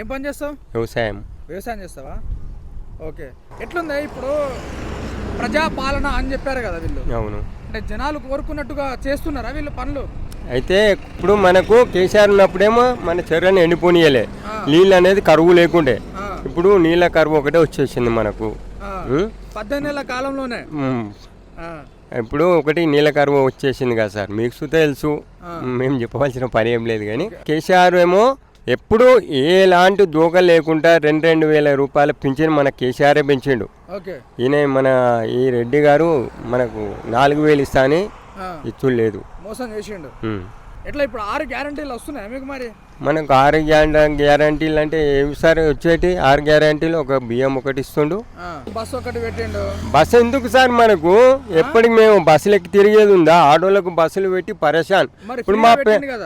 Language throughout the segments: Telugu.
ఏం పని చేస్తావు? వ్యవసాయం. వ్యవసాయం చేస్తావా? ఓకే. ఎట్లుంది? ఇప్పుడు ప్రజాపాలన అని చెప్పారు కదా వీళ్ళు. అవును. అంటే జనాలు కోరుకున్నట్టుగా చేస్తున్నారా వీళ్ళు పనులు? అయితే ఇప్పుడు మనకు కేసీఆర్ ఉన్నప్పుడేమో మన చెర్రని ఎండిపోనీయలే. నీళ్ళు అనేది కరువు లేకుండే. ఇప్పుడు నీళ్ళ కరువు ఒకటే వచ్చేసింది మనకు? పద్దెనిమిది కాలంలోనే. ఇప్పుడు ఒకటి నీళ్ళ కరువు వచ్చేసింది కదా సార్. మీకు తెలుసు. మేము చెప్పవలసిన పని ఏం లేదు కానీ కేసీఆర్ ఏమో ఎప్పుడు ఎలాంటి దూక లేకుండా రెండు రెండు వేల రూపాయల పింఛన్ మన కేసీఆరే పెంచిండు. ఈయన మన ఈ రెడ్డి గారు మనకు నాలుగు వేలు ఇస్తా అని ఆ, ఇచ్చు లేదు. మోసం చేసిండు. ఎట్లా ఇప్పుడు ఆరు గ్యారంటీలు వస్తున్నాయి మీకు మరి? మనకు ఆరు గ్యార- గ్యారంటీలు అంటే ఏవి సార్ వచ్చేటి? ఆరు గ్యారంటీలు ఒక బియ్యం ఒకటి ఇస్తుండు. ఆ, బస్సు ఒకటి పెట్టిండు. బస్సు ఎందుకు సార్ మనకు? ఎప్పటికి మేము బస్సులకి తిరిగేది ఉందా? ఆటోలకు బస్సులు పెట్టి పరేషాన్. ఇప్పుడు మా.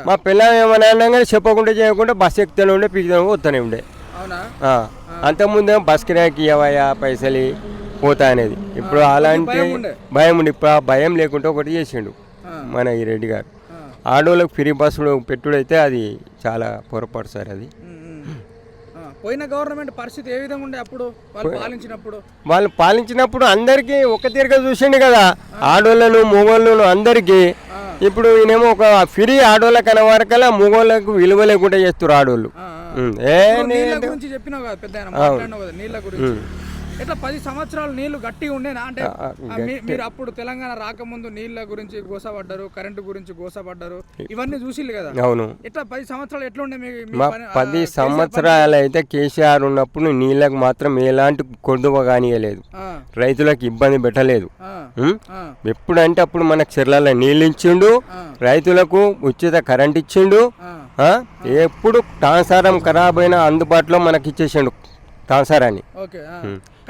మా పిల్లలు ఏమన్నా అన్నా కానీ చెప్పకుండా చేయకుండా బస్సు ఎక్కుతూనే ఉండే పిక్కుతూనే వస్తూనే ఉండే. అంతకుముందేమో బస్ కిరాయికి ఇవ్వయా పైసలు పోతా అనేది. ఇప్పుడు అలాంటి భయం ఉండే. ఇప్పుడు ఆ భయం లేకుండా ఒకటి చేసిండు. మన ఈ రెడ్డి గారు. ఆ, ఆడోళ్ళకి ఫ్రీ బస్సులు పెట్టుడైతే అది చాలా పొరపాటు సార్ అది. పోయిన గవర్నమెంట్ పరిస్థితి ఏ విధంగా ఉండే అప్పుడు? వాళ్ళు పాలించినప్పుడు? వాళ్ళు పాలించినప్పుడు అందరికీ ఒక తీరుగా చూసిండు కదా. ఆడోళ్ళను మొగోళ్ళను అందరికీ. ఇప్పుడు ఈయనేమో ఒక ఫ్రీ ఆడోళ్ళకి అనే వరకల్లా మొగోళ్ళకు విలువ లేకుండా చేస్తారు ఆడోళ్ళు. ఏ చెప్పినావు కదా పెద్ద నీళ్ళ గురించి. ఎట్లా పది సంవత్సరాలు నీళ్ళు గట్టిగా ఉండేనా? అంటే మీరు అప్పుడు తెలంగాణ రాకముందు నీళ్ళ గురించి గోసపడ్డారు కరెంటు గురించి గోసపడ్డారు ఇవన్నీ చూసిల్లు కదా? అవును. ఎట్లా పది సంవత్సరాలు ఎట్లా ఉండే పది సంవత్సరాలు అయితే కేసీఆర్ ఉన్నప్పుడు నీళ్ళకు మాత్రం ఎలాంటి కొద్దువ కానియలేదు రైతులకు ఇబ్బంది పెట్టలేదు. ఎప్పుడంటే అప్పుడు మనకు చెర్లలో నీళ్ళు ఇచ్చిండు. రైతులకు ఉచిత కరెంట్ ఇచ్చిండు? ఎప్పుడు ట్రాన్సారం ఖరాబ్ అయినా అందుబాటులో మనకి ఇచ్చేసిండు ట్రాన్సారాన్ని ఆ.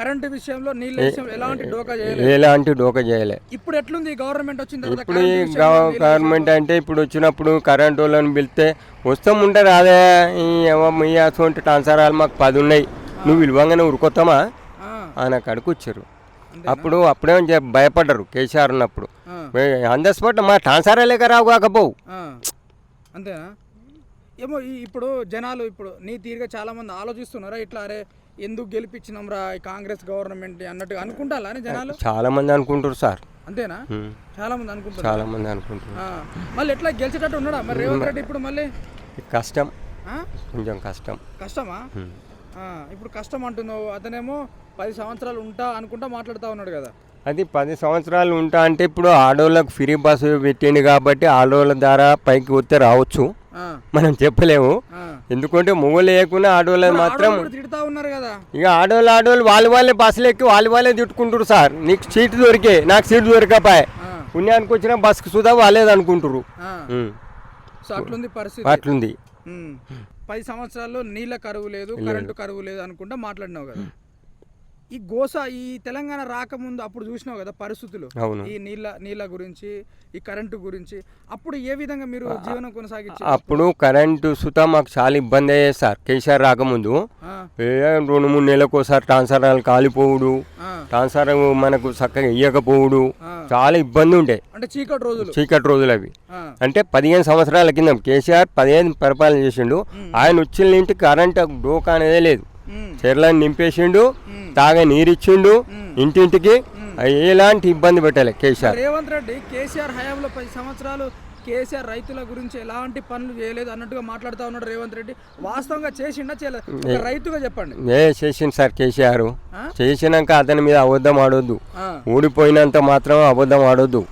కరెంటు విషయంలో నీళ్ళ విషయంలో ఎలాంటి డోకా చేయలేదు. ఎలాంటి డోక చేయలే. ఇప్పుడు ఎట్లుంది గవర్నమెంట్ వచ్చిన తర్వాత ఇప్పుడు ఈ గవ- గవర్నమెంట్ అంటే ఇప్పుడు వచ్చినప్పుడు కరెంట్ వాళ్ళని పిలిస్తే వస్తాం ఉంటారు అదే ఈ మీ అటువంటి ట్రాన్సారాలు మాకు పది ఉన్నాయి. నువ్వు విలువంగానే ఉరుకొత్తామా ఆ, అని అక్కడికి వచ్చారు. అప్పుడు అప్పుడే భయపడ్డారు కేసీఆర్ ఉన్నప్పుడు. ఆ, ఆన్ ద స్పాట్ మా ట్రాన్సారాలే రావు కాకపోవు. ఆ. అంతేనా? ఏమో ఇప్పుడు జనాలు ఇప్పుడు నీ తీరుగా చాలా మంది ఆలోచిస్తున్నారా? ఇట్లా అరే ఎందుకు గెలిపించినాం రా ఈ కాంగ్రెస్ గవర్నమెంట్ అన్నట్టుగా అనుకుంటారా అని జనాలు? చాలా మంది అనుకుంటారు సార్. అంతేనా. చాలా మంది అనుకుంటారు చాలా మంది అనుకుంటారు ఆ, మళ్ళీ ఎట్లా గెలిచేటట్టు ఉన్నాడా? మరి రేవంత్ రెడ్డి ఇప్పుడు మళ్ళీ? కష్టం? కొంచెం కష్టం. కష్టమా? ఇప్పుడు కష్టం అంటున్నావు. అతనేమో పది సంవత్సరాలు ఉంటా అనుకుంటా మాట్లాడుతూ ఉన్నాడు కదా. అది పది సంవత్సరాలు ఉంటా అంటే ఇప్పుడు ఆడోళ్ళకు ఫ్రీ బస్సు పెట్టిండు కాబట్టి ఆడోళ్ళ ద్వారా పైకి వస్తే రావచ్చు. మనం చెప్పలేము. ఎందుకంటే మొగలు లేకుండా మాత్రం ఆడవాళ్ళు కదా. ఇక ఆడోళ్ళు ఆడోళ్ళు వాళ్ళు వాళ్ళే బస్సులు ఎక్కి వాళ్ళు వాళ్ళే తిట్టుకుంటారు సార్. నీకు సీట్ దొరికే నాకు సీట్ దొరికపాయ్. పుణ్యానికి వచ్చిన బస్సుకు సుధా వాళ్ళేది అనుకుంటారు అట్లుంది పరిస్థితి. అట్లుంది. ఉమ్. పది సంవత్సరాల్లో నీళ్ళ కరువు లేదు కరెంటు కరువు లేదు అనుకుంటా మాట్లాడినావు కదా. ఈ గోస ఈ తెలంగాణ రాకముందు అప్పుడు చూసినావు కదా పరిస్థితులు. ఈ నీళ్ళ నీళ్ళ గురించి ఈ కరెంటు గురించి అప్పుడు ఏ విధంగా మీరు జీవనం కొనసాగించారు? అప్పుడు కరెంటు సుతా మాకు చాలా ఇబ్బంది అయ్యేది సార్ కేసీఆర్ రాకముందు. రెండు మూడు నెలలకు ఒకసారి ట్రాన్స్ఫారాలు కాలిపోవుడు ఆ, ట్రాన్స్ఫారం మనకు చక్కగా ఇయ్యకపోవుడు. చాలా ఇబ్బంది ఉండే. అంటే చీకటి రోజులు. చీకటి రోజులు అవి. అంటే పదిహేను సంవత్సరాల కింద కేసీఆర్ పదిహేను పరిపాలన చేసిండు. ఆయన వచ్చిన ఇంటి కరెంట్ డోకా అనేదే లేదు. చెర్లను నింపేసిండు. తాగే నీరిచ్చిండు ఇంటింటికి ఎలాంటి ఇబ్బంది పెట్టలే కేసీఆర్. రేవంత్ రెడ్డి కేసీఆర్ హయాంలో పది సంవత్సరాలు కేసీఆర్ రైతుల గురించి ఎలాంటి పనులు చేయలేదు అన్నట్టుగా మాట్లాడుతూ ఉన్నాడు రేవంత్ రెడ్డి. వాస్తవంగా చేసిండా చేయలేదు? రైతుగా చెప్పండి. ఏ చేసిండు సార్ కేసీఆర్? చేసినాక అతని మీద అబద్ధం ఆడొద్దు. ఆ, ఓడిపోయినంత మాత్రం అబద్ధం ఆడొద్దు.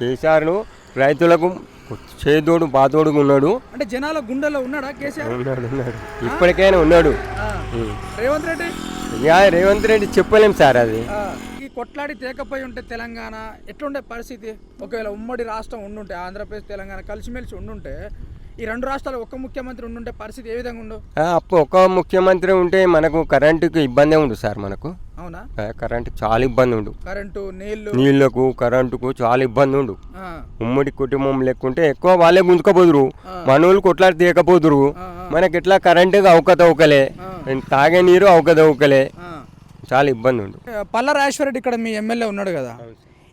కేసీఆర్ రైతులకు చేదోడు బాతోడుగా ఉన్నాడు. అంటే జనాల గుండెలో ఉన్నాడా కేసీఆర్? ఉన్నాడు ఉన్నాడు. ఇప్పటికైనా ఉన్నాడు. రేవంత్ రెడ్డి? రేవంత్ రెడ్డి చెప్పలేం సార్ అది. ఈ కొట్లాడి తేకపోయి ఉంటే తెలంగాణ ఎట్లుండే పరిస్థితి? ఒకవేళ ఉమ్మడి రాష్ట్రం ఉండుంటే ఆంధ్రప్రదేశ్ తెలంగాణ కలిసిమెలిసి ఉండుంటే ఈ రెండు రాష్ట్రాలు ఒక్క ముఖ్యమంత్రి ఉండుంటే పరిస్థితి ఏ విధంగా ఉండు? ఆ, అప్పుడు ఒక ముఖ్యమంత్రి ఉంటే మనకు కరెంటుకి ఇబ్బంది ఉండు సార్ మనకు. అవునా? కరెంటు చాలా ఇబ్బంది ఉండు. కరెంటు నీళ్ళు? నీళ్ళకు కరెంటుకు చాలా ఇబ్బంది ఉండు. ఉమ్మడి కుటుంబం లెక్కుంటే ఎక్కువ వాళ్ళే గుంజుకపోదురు. మనోళ్ళు కొట్లాడి తీయకపోదురు. మనకి ఇట్లా కరెంటుగా అవకతవకలే. తాగే నీరు అవకతవకలే. చాలా ఇబ్బంది ఉండు పల్ల రాజేశ్వర రెడ్డి ఇక్కడ మీ ఎమ్మెల్యే ఉన్నాడు కదా?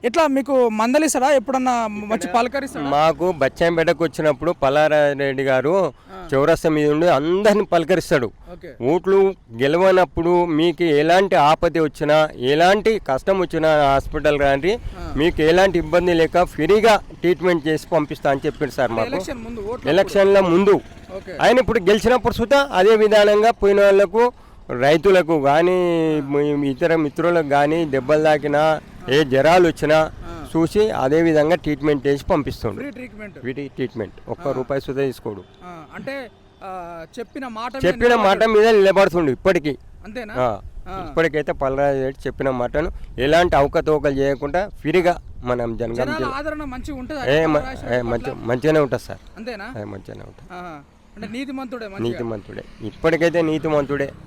ఎట్లా మీకు మందలిస్తాడా? ఎప్పుడన్నా వచ్చి పలకరిస్తాడా? మాకు బచ్చాంపేటకు వచ్చినప్పుడు పల్లారెడ్డి గారు చౌరస్తా మీద ఉండి అందరిని పలకరిస్తాడు. ఓట్లు గెలవనప్పుడు మీకు ఎలాంటి ఆపద వచ్చినా ఎలాంటి కష్టం వచ్చినా హాస్పిటల్ రాండి మీకు ఎలాంటి ఇబ్బంది లేక ఫ్రీగా ట్రీట్మెంట్ చేసి పంపిస్తా అని చెప్పాడు సార్ మాకు. ఎలక్షన్ల ముందు. ఆయన ఇప్పుడు గెలిచినప్పుడు సుతా అదే విధానంగా పోయిన వాళ్ళకు రైతులకు కానీ ఇతర మిత్రులకు కానీ దెబ్బలు తాకినా ఏ జ్వరాలు వచ్చినా చూసి అదే విధంగా ట్రీట్మెంట్ చేసి ట్రీట్మెంట్ వీటి ట్రీట్మెంట్ ఒక్క రూపాయి సుధా తీసుకోడు. అంటే చెప్పిన మాట చెప్పిన మాట మీద నిలబడుతుండు ఇప్పటికీ. అంతేనా? ఇప్పటికైతే పల్లరాజు రెడ్డి చెప్పిన మాటను ఎలాంటి అవకతవకలు చేయకుండా ఫ్రీగా మనం జనగం మంచిగానే ఉంటుంది సార్. అంతేనా? మంచిగానే ఉంటుంది నీతిమంతుడే మంచిగా? నీతిమంతుడే. ఇప్పటికైతే నీతిమంతుడే.